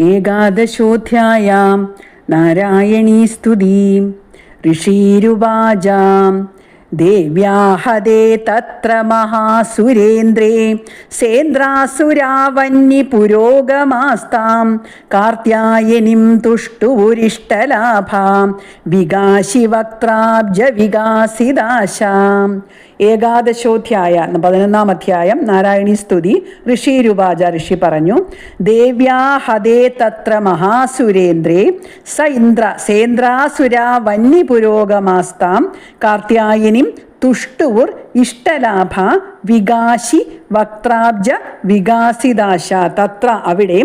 ഏകാദശോധ്യായാം. നാരായണീ സ്തുതി. ഋഷീരുവാചാം. ദേവ്യാഹദേ തത്ര മഹാസുരേന്ദ്രേ സേന്ദ്രാസുരാവന്യ പുരോഗമാസ്താം കാർത്യായനിം തുഷ്ടുപുരിഷ്ടലാഭാം വികാശി വക്ത്രാബ്ജ വികാസിദാശാം. ഏകാദശോധ്യായ പതിനൊന്നാം അധ്യായം നാരായണി സ്തുതി ഋഷിരുവാച ഋഷി പറഞ്ഞു ദേവ്യാഹദേ തത്ര മഹാസുരേന്ദ്രേ സ ഇന്ദ്ര സേന്ദ്രാസുര വന്നി പുരോഗമാസ്താം കാർത്യായനിം തുഷ്ടുവുർ ഇഷ്ടലാഭ വികാശി വക്താബ്ജ വികാസിദാശ. തത്ര അവിടെ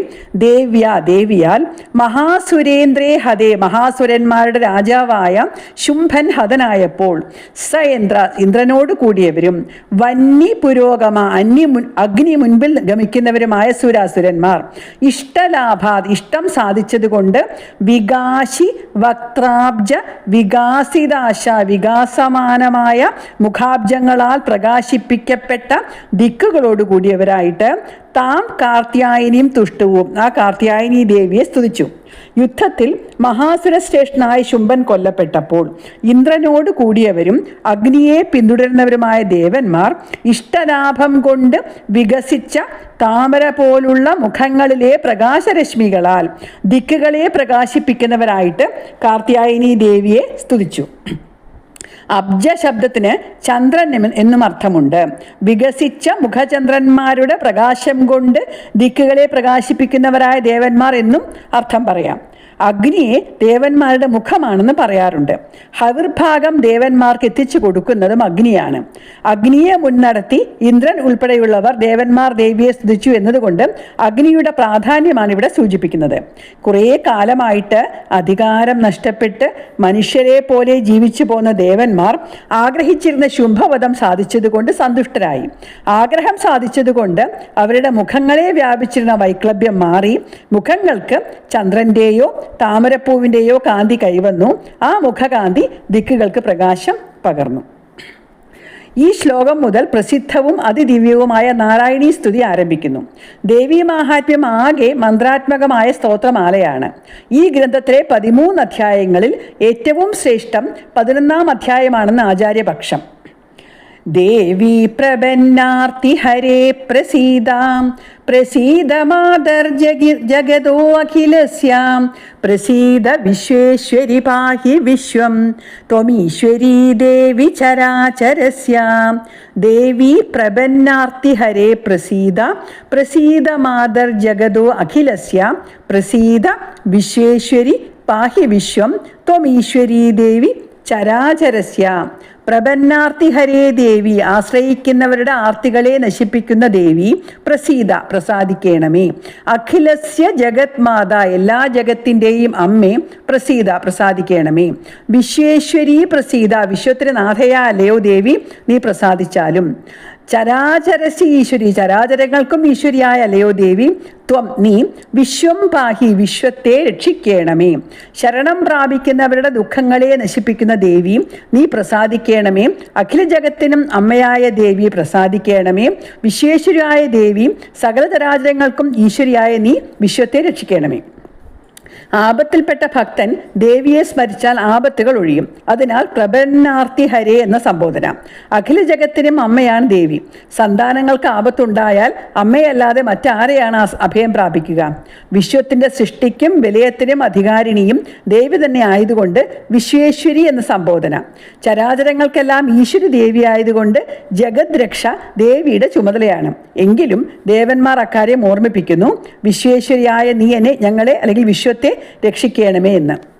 ദേവ്യ ദേവിയാൽ മഹാസുരേന്ദ്രേ ഹതേ. മഹാസുരന്മാരുടെ രാജാവായ ശുംഭൻ ഹതനായപ്പോൾ സ ഇന്ദ്ര ഇന്ദ്രനോട് കൂടിയവരും വന്നി പുരോഗമ അന്യ അഗ്നി മുൻപിൽ ഗമിക്കുന്നവരുമായ സുരാസുരന്മാർ. ഇഷ്ടലാഭ ഇഷ്ടം സാധിച്ചതുകൊണ്ട് വികാശി വക്താബ്ജ വികാസിദാശ വികാസമാനമായ മുഖാബ്ജങ്ങളാൽ പ്രകാശിപ്പിക്കപ്പെട്ട ദിക്കുകളോട് കൂടിയവരായിട്ട് താം കാർത്യായനിയും തുഷ്ടുവും. ആ കാർത്യായനി ദേവിയെ സ്തുതിച്ചു. യുദ്ധത്തിൽ മഹാസുരശ്രേഷ്ഠനായ ശുംഭൻ കൊല്ലപ്പെട്ടപ്പോൾ ഇന്ദ്രനോട് കൂടിയവരും അഗ്നിയെ പിന്തുടരുന്നവരുമായ ദേവന്മാർ ഇഷ്ടലാഭം കൊണ്ട് വികസിച്ച താമര പോലുള്ള മുഖങ്ങളിലെ പ്രകാശരശ്മികളാൽ ദിക്കുകളെ പ്രകാശിപ്പിക്കുന്നവരായിട്ട് കാർത്യായനി ദേവിയെ സ്തുതിച്ചു. അബ്ജ ശബ്ദത്തിന് ചന്ദ്രൻ എന്നും- അർത്ഥമുണ്ട്. വികസിച്ച മുഖചന്ദ്രന്മാരുടെ പ്രകാശം കൊണ്ട് ദിക്കുകളെ പ്രകാശിപ്പിക്കുന്നവരായ ദേവന്മാർ എന്നും അർത്ഥം പറയാം. അഗ്നിയെ ദേവന്മാരുടെ മുഖമാണെന്ന് പറയാറുണ്ട്. ഹവിർഭാഗം ദേവന്മാർക്ക് എത്തിച്ചു കൊടുക്കുന്നതും അഗ്നിയാണ്. അഗ്നിയെ മുൻനടത്തി ഇന്ദ്രൻ ഉൾപ്പെടെയുള്ളവർ ദേവന്മാർ ദേവിയെ സ്തുതിച്ചു എന്നതുകൊണ്ട് അഗ്നിയുടെ പ്രാധാന്യമാണ് ഇവിടെ സൂചിപ്പിക്കുന്നത്. കുറേ കാലമായിട്ട് അധികാരം നഷ്ടപ്പെട്ട് മനുഷ്യരെ പോലെ ജീവിച്ചു പോന്ന ദേവന്മാർ ആഗ്രഹിച്ചിരുന്ന ശുംഭവധം സാധിച്ചതുകൊണ്ട് സന്തുഷ്ടരായി. ആഗ്രഹം സാധിച്ചതുകൊണ്ട് അവരുടെ മുഖങ്ങളെ വ്യാപിച്ചിരുന്ന വൈക്ലഭ്യം മാറി. മുഖങ്ങൾക്ക് ചന്ദ്രന്റെയോ താമരപ്പൂവിന്റെയോ കാന്തി കൈവന്നു. ആ മുഖകാന്തി ദിക്കുകൾക്ക് പ്രകാശം പകർന്നു. ഈ ശ്ലോകം മുതൽ പ്രസിദ്ധവും അതിദിവ്യവുമായ നാരായണീ സ്തുതി ആരംഭിക്കുന്നു. ദേവീ മാഹാത്മ്യം ആകെ മന്ത്രാത്മകമായ സ്തോത്രമാലയാണ്. ഈ ഗ്രന്ഥത്തിലെ പതിമൂന്ന് അധ്യായങ്ങളിൽ ഏറ്റവും ശ്രേഷ്ഠം പതിനൊന്നാം അധ്യായമാണെന്ന് ആചാര്യപക്ഷം. ദേവി പ്രപന്നാർത്തി ഹരേ പ്രസീതാം. പ്രസീത മാതർ ജഗി ജഗതോ അഖിലസ്യാം. പ്രസീത വിശ്വേശ്വരി പാഹി വിശ്വം. ത്വമീശ്വരീ ദേവി ചരാചരസ്യാം. ദേവി പ്രപന്നാർത്തി ഹരേ പ്രസീത. പ്രസീത മാതർ ജഗതോ അഖിലസ്യാം. പ്രസീത വിശ്വേശ്വരി പാഹി വിശ്വം. ത്വമീശ്വരീ ദേവി ചരാചരസ്യ. പ്രപന്നാർത്തി ഹരേ ദേവി ആശ്രയിക്കുന്നവരുടെ ആർത്തികളെ നശിപ്പിക്കുന്ന ദേവി പ്രസീത പ്രസാദിക്കണമേ. അഖിലസ്യ ജഗത് മാത എല്ലാ ജഗത്തിന്റെയും അമ്മേ പ്രസീത പ്രസാദിക്കണമേ. വിശ്വേശ്വരി പ്രസീത വിശ്വത്തിന് നാഥയാലയോ ദേവി നീ പ്രസാദിച്ചാലും. ചരാചരസി ഈശ്വരി ചരാചരങ്ങൾക്കും ഈശ്വരിയായ അല്ലയോ ദേവി ത്വം നീ വിശ്വം പാഹി വിശ്വത്തെ രക്ഷിക്കണമേ. ശരണം പ്രാപിക്കുന്നവരുടെ ദുഃഖങ്ങളെ നശിപ്പിക്കുന്ന ദേവി നീ പ്രസാദിക്കണമേ. അഖില ജഗത്തിനും അമ്മയായ ദേവി പ്രസാദിക്കണമേ. വിശ്വേശ്വരിയായ ദേവി സകല ചരാചരങ്ങൾക്കും ഈശ്വരിയായ നീ വിശ്വത്തെ രക്ഷിക്കണമേ. ആപത്തിൽപ്പെട്ട ഭക്തൻ ദേവിയെ സ്മരിച്ചാൽ ആപത്തുകൾ ഒഴിയും. അതിനാൽ പ്രപന്നാർത്തി ഹരേ എന്ന സംബോധന. അഖില ജഗത്തിനും അമ്മയാണ് ദേവി. സന്താനങ്ങൾക്ക് ആപത്തുണ്ടായാൽ അമ്മയല്ലാതെ മറ്റാരെയാണ് അഭയം പ്രാപിക്കുക? വിശ്വത്തിന്റെ സൃഷ്ടിക്കും വിലയത്തിനും അധികാരിണിയും ദേവി തന്നെ ആയതുകൊണ്ട് വിശ്വേശ്വരി എന്ന സംബോധന. ചരാചരങ്ങൾക്കെല്ലാം ഈശ്വരി ദേവി ആയതുകൊണ്ട് ജഗത് രക്ഷ ദേവിയുടെ ചുമതലയാണ്. എങ്കിലും ദേവന്മാർ അക്കാര്യം ഓർമ്മിപ്പിക്കുന്നു. വിശ്വേശ്വരിയായ നീ എന്നെ ഞങ്ങളെ അല്ലെങ്കിൽ വിശ്വത്തെ രക്ഷിക്കണമേ എന്ന്.